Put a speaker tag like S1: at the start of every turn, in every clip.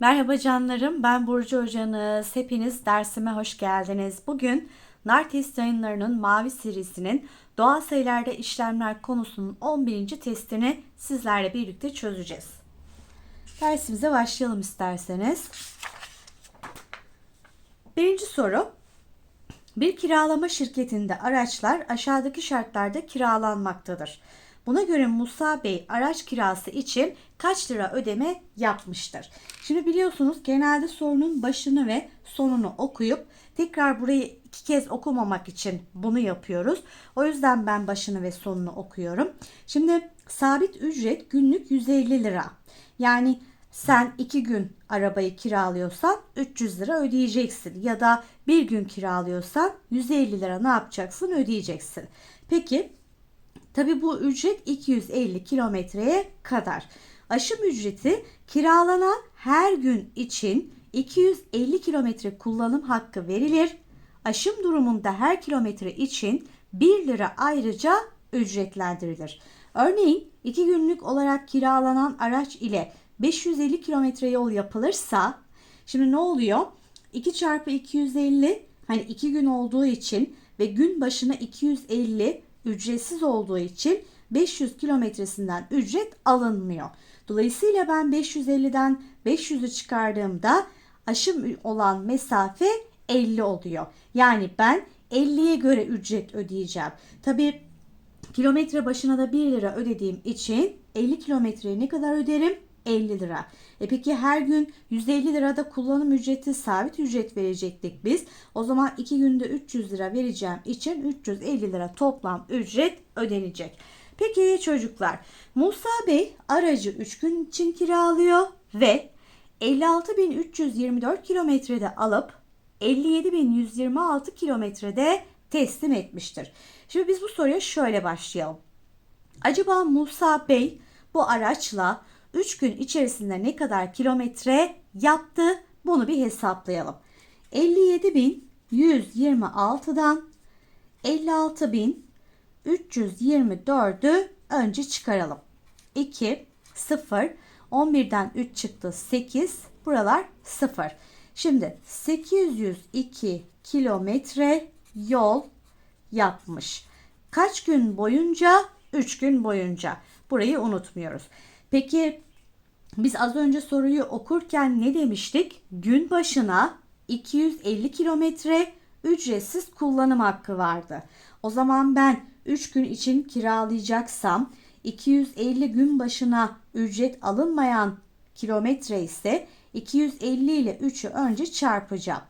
S1: Merhaba canlarım, ben Burcu Hocanız. Hepiniz dersime hoş geldiniz. Bugün Nartest yayınlarının Mavi serisinin doğal sayılarda işlemler konusunun 11. testini sizlerle birlikte çözeceğiz. Dersimize başlayalım isterseniz. Birinci soru. Bir kiralama şirketinde araçlar aşağıdaki şartlarda kiralanmaktadır. Buna göre Musa Bey araç kirası için kaç lira ödeme yapmıştır? Şimdi biliyorsunuz genelde sorunun başını ve sonunu okuyup tekrar burayı iki kez okumamak için bunu yapıyoruz. O yüzden ben başını ve sonunu okuyorum. Şimdi sabit ücret günlük 150 lira. Yani sen iki gün arabayı kiralıyorsan 300 lira ödeyeceksin ya da bir gün kiralıyorsan 150 lira ne yapacaksın ödeyeceksin. Peki Tabi bu ücret 250 kilometreye kadar. Aşım ücreti kiralanan her gün için 250 kilometre kullanım hakkı verilir. Aşım durumunda her kilometre için 1 lira ayrıca ücretlendirilir. Örneğin 2 günlük olarak kiralanan araç ile 550 kilometre yol yapılırsa şimdi ne oluyor? 2 çarpı 250 hani 2 gün olduğu için ve gün başına 250 ücretsiz olduğu için 500 kilometresinden ücret alınmıyor. Dolayısıyla ben 550'den 500'ü çıkardığımda aşım olan mesafe 50 oluyor. Yani ben 50'ye göre ücret ödeyeceğim. Tabi kilometre başına da 1 lira ödediğim için 50 kilometreye ne kadar öderim? 50 lira. E peki her gün 150 lirada kullanım ücreti sabit ücret verecektik biz. O zaman 2 günde 300 lira vereceğim için 350 lira toplam ücret ödenecek. Peki çocuklar Musa Bey aracı 3 gün için kiralıyor ve 56.324 kilometrede alıp 57.126 kilometrede teslim etmiştir. Şimdi biz bu soruya şöyle başlayalım. Acaba Musa Bey bu araçla 3 gün içerisinde ne kadar kilometre yaptı bunu bir hesaplayalım. 57.126'dan 56.324'ü önce çıkaralım. 2, 0, 11'den 3 çıktı 8, buralar 0. Şimdi 802 kilometre yol yapmış. Kaç gün boyunca? 3 gün boyunca. Burayı unutmuyoruz. Peki biz az önce soruyu okurken ne demiştik? Gün başına 250 kilometre ücretsiz kullanım hakkı vardı. O zaman ben 3 gün için kiralayacaksam 250 gün başına ücret alınmayan kilometre ise 250 ile 3'ü önce çarpacağım.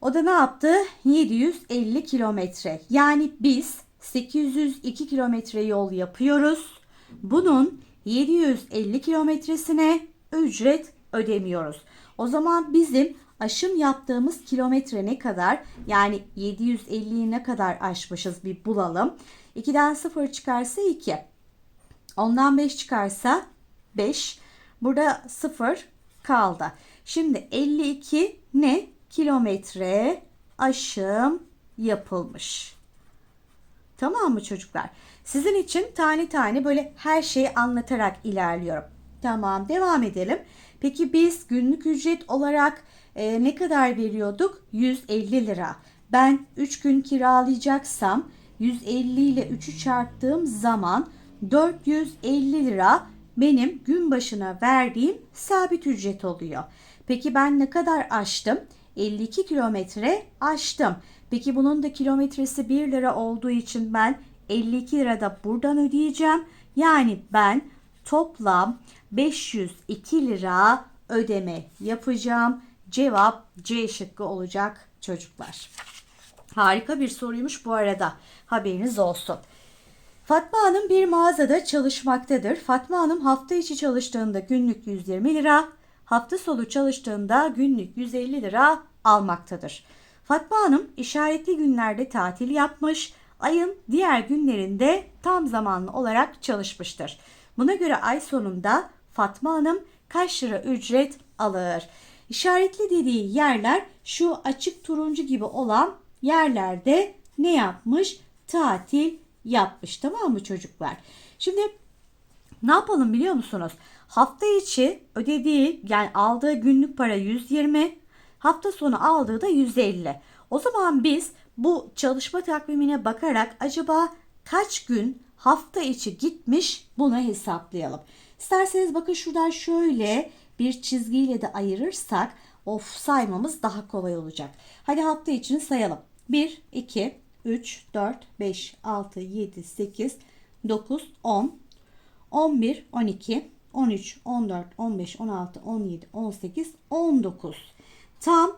S1: O da ne yaptı? 750 kilometre. Yani biz 802 kilometre yol yapıyoruz. Bunun 750 kilometresine ücret ödemiyoruz. O zaman bizim aşım yaptığımız kilometre ne kadar? Yani 750'yi ne kadar aşmışız bir bulalım. 2'den 0 çıkarsa 2. Ondan 5 çıkarsa 5. Burada 0 kaldı. Şimdi 52 ne? Kilometre aşım yapılmış. Tamam mı çocuklar? Sizin için tane tane böyle her şeyi anlatarak ilerliyorum. Tamam devam edelim. Peki biz günlük ücret olarak e, ne kadar veriyorduk? 150 lira. Ben 3 gün kiralayacaksam 150 ile 3'ü çarptığım zaman 450 lira benim gün başına verdiğim sabit ücret oluyor. Peki ben ne kadar açtım? 52 kilometre açtım. Peki bunun da kilometresi 1 lira olduğu için ben 52 lira da buradan ödeyeceğim. Yani ben toplam 502 lira ödeme yapacağım. Cevap C şıkkı olacak çocuklar. Harika bir soruymuş bu arada. Haberiniz olsun. Fatma Hanım bir mağazada çalışmaktadır. Fatma Hanım hafta içi çalıştığında günlük 120 lira, hafta sonu çalıştığında günlük 150 lira almaktadır. Fatma Hanım işaretli günlerde tatil yapmış, ayın diğer günlerinde tam zamanlı olarak çalışmıştır. Buna göre ay sonunda Fatma Hanım kaç lira ücret alır? İşaretli dediği yerler şu açık turuncu gibi olan yerlerde ne yapmış? Tatil yapmış tamam mı çocuklar? Şimdi ne yapalım biliyor musunuz? Hafta içi ödediği yani aldığı günlük para 120, hafta sonu aldığı da 150. O zaman biz bu çalışma takvimine bakarak acaba kaç gün hafta içi gitmiş bunu hesaplayalım. İsterseniz bakın şuradan şöyle bir çizgiyle de ayırırsak of saymamız daha kolay olacak. Hadi hafta içini sayalım. 1, 2, 3, 4, 5, 6, 7, 8, 9, 10, 11, 12, 13, 14, 15, 16, 17, 18, 19. Tam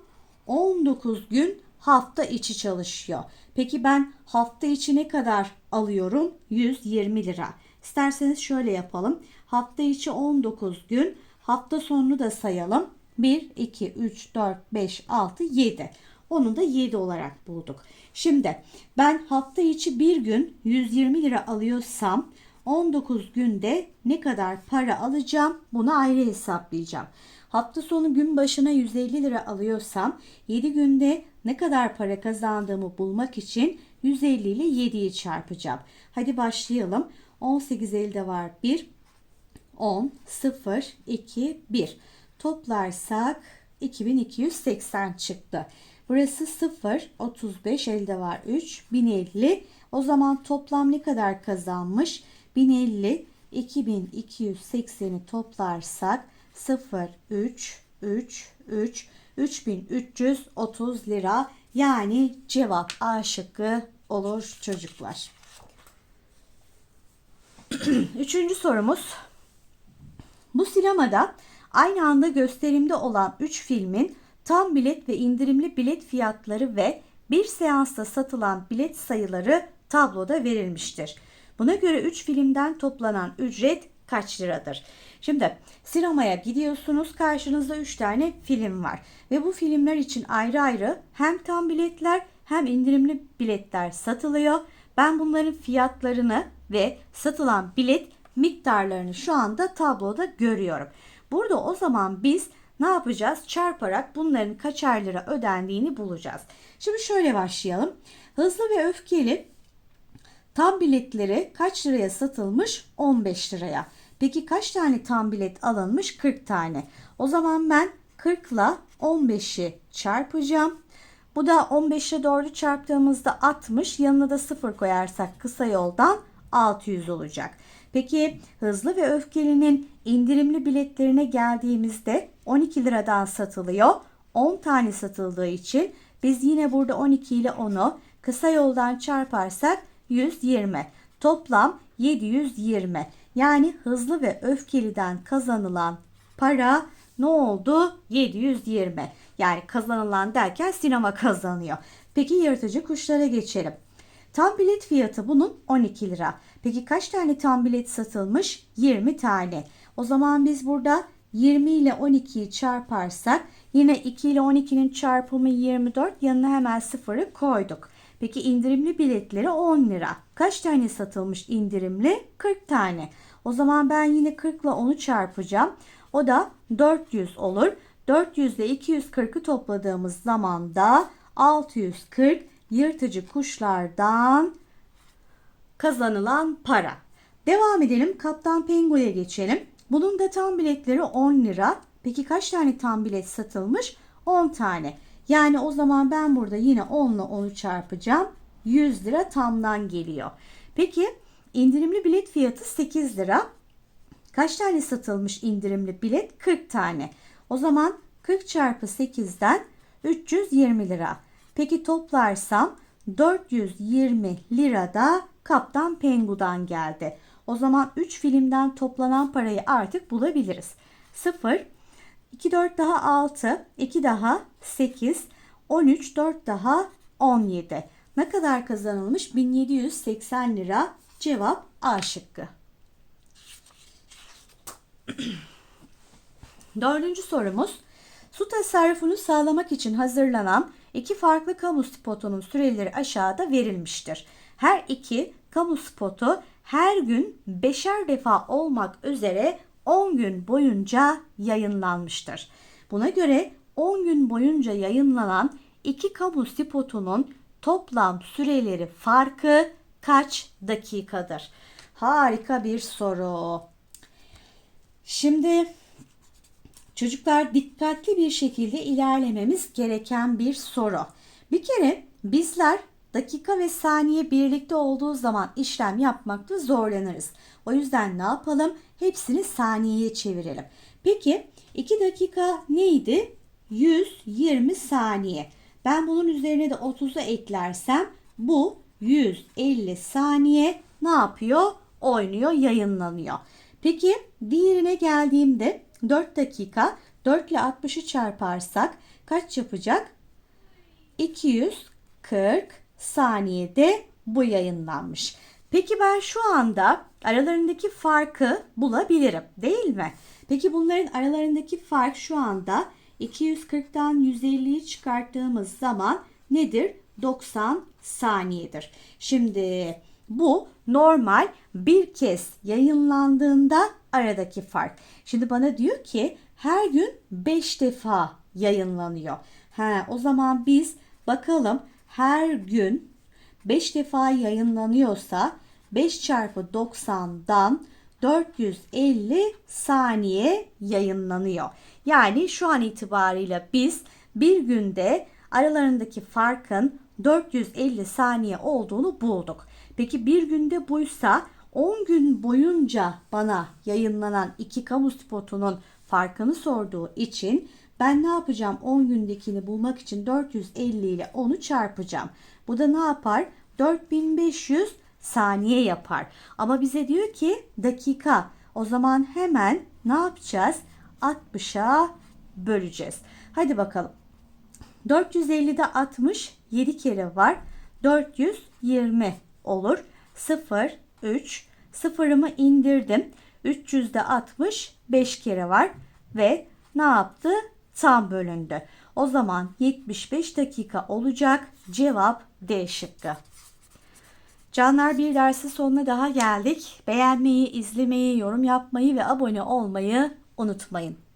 S1: 19 gün hafta içi çalışıyor. Peki ben hafta içi ne kadar alıyorum? 120 lira. İsterseniz şöyle yapalım. Hafta içi 19 gün, hafta sonunu da sayalım. 1, 2, 3, 4, 5, 6, 7. Onu da 7 olarak bulduk. Şimdi ben hafta içi bir gün 120 lira alıyorsam 19 günde ne kadar para alacağım bunu ayrı hesaplayacağım hafta sonu gün başına 150 lira alıyorsam 7 günde ne kadar para kazandığımı bulmak için 150 ile 7'yi çarpacağım. Hadi başlayalım. 18 var 1, 10, 0, 2, 1. Toplarsak 2280 çıktı. Burası 0, 35 elde var 3, 1050. O zaman toplam ne kadar kazanmış? 1050, 2280'i toplarsak 0 3 3 3 3330 lira yani cevap A şıkkı olur çocuklar. Üçüncü sorumuz. Bu sinemada aynı anda gösterimde olan 3 filmin tam bilet ve indirimli bilet fiyatları ve bir seansta satılan bilet sayıları tabloda verilmiştir. Buna göre 3 filmden toplanan ücret kaç liradır? Şimdi sinemaya gidiyorsunuz karşınızda 3 tane film var ve bu filmler için ayrı ayrı hem tam biletler hem indirimli biletler satılıyor. Ben bunların fiyatlarını ve satılan bilet miktarlarını şu anda tabloda görüyorum. Burada o zaman biz ne yapacağız? Çarparak bunların kaçar lira ödendiğini bulacağız. Şimdi şöyle başlayalım. Hızlı ve öfkeli Tam biletleri kaç liraya satılmış? 15 liraya. Peki kaç tane tam bilet alınmış? 40 tane. O zaman ben 40 ile 15'i çarpacağım. Bu da 15'e doğru çarptığımızda 60. Yanına da 0 koyarsak kısa yoldan 600 olacak. Peki hızlı ve öfkelinin indirimli biletlerine geldiğimizde 12 liradan satılıyor. 10 tane satıldığı için biz yine burada 12 ile 10'u kısa yoldan çarparsak 120. Toplam 720. Yani hızlı ve öfkeliden kazanılan para ne oldu? 720. Yani kazanılan derken sinema kazanıyor. Peki yırtıcı kuşlara geçelim. Tam bilet fiyatı bunun 12 lira. Peki kaç tane tam bilet satılmış? 20 tane. O zaman biz burada 20 ile 12'yi çarparsak yine 2 ile 12'nin çarpımı 24 yanına hemen sıfırı koyduk. Peki indirimli biletleri 10 lira. Kaç tane satılmış indirimli? 40 tane. O zaman ben yine 40 ile 10'u çarpacağım. O da 400 olur. 400 ile 240'ı topladığımız zaman da 640 yırtıcı kuşlardan kazanılan para. Devam edelim. Kaptan Pengu'ya geçelim. Bunun da tam biletleri 10 lira. Peki kaç tane tam bilet satılmış? 10 tane. Yani o zaman ben burada yine 10 ile 10'u çarpacağım. 100 lira tamdan geliyor. Peki indirimli bilet fiyatı 8 lira. Kaç tane satılmış indirimli bilet? 40 tane. O zaman 40 çarpı 8'den 320 lira. Peki toplarsam 420 lira da Kaptan Pengu'dan geldi. O zaman 3 filmden toplanan parayı artık bulabiliriz. 0 2 4 daha 6, 2 daha 8, 13 4 daha 17. Ne kadar kazanılmış? 1780 lira. Cevap A şıkkı. Dördüncü sorumuz. Su tasarrufunu sağlamak için hazırlanan iki farklı kamu spotunun süreleri aşağıda verilmiştir. Her iki kamu spotu her gün beşer defa olmak üzere 10 gün boyunca yayınlanmıştır. Buna göre 10 gün boyunca yayınlanan iki kamu spotunun toplam süreleri farkı kaç dakikadır? Harika bir soru. Şimdi çocuklar dikkatli bir şekilde ilerlememiz gereken bir soru. Bir kere bizler dakika ve saniye birlikte olduğu zaman işlem yapmakta zorlanırız. O yüzden ne yapalım? Hepsini saniyeye çevirelim. Peki 2 dakika neydi? 120 saniye. Ben bunun üzerine de 30'u eklersem bu 150 saniye ne yapıyor? Oynuyor, yayınlanıyor. Peki diğerine geldiğimde 4 dakika 4 ile 60'ı çarparsak kaç yapacak? 240 saniyede bu yayınlanmış. Peki ben şu anda aralarındaki farkı bulabilirim değil mi? Peki bunların aralarındaki fark şu anda 240'tan 150'yi çıkarttığımız zaman nedir? 90 saniyedir. Şimdi bu normal bir kez yayınlandığında aradaki fark. Şimdi bana diyor ki her gün 5 defa yayınlanıyor. He, o zaman biz bakalım her gün 5 defa yayınlanıyorsa 5 çarpı 90'dan 450 saniye yayınlanıyor. Yani şu an itibariyle biz bir günde aralarındaki farkın 450 saniye olduğunu bulduk. Peki bir günde buysa 10 gün boyunca bana yayınlanan iki kamu spotunun farkını sorduğu için ben ne yapacağım 10 gündekini bulmak için 450 ile 10'u çarpacağım. Bu da ne yapar? 4500 saniye yapar. Ama bize diyor ki dakika. O zaman hemen ne yapacağız? 60'a böleceğiz. Hadi bakalım. 450'de 60 7 kere var. 420 olur. 0 3 sıfırımı indirdim. 300'de 60 5 kere var ve ne yaptı? Tam bölündü. O zaman 75 dakika olacak. Cevap D şıkkı. Canlar bir dersin sonuna daha geldik. Beğenmeyi, izlemeyi, yorum yapmayı ve abone olmayı unutmayın.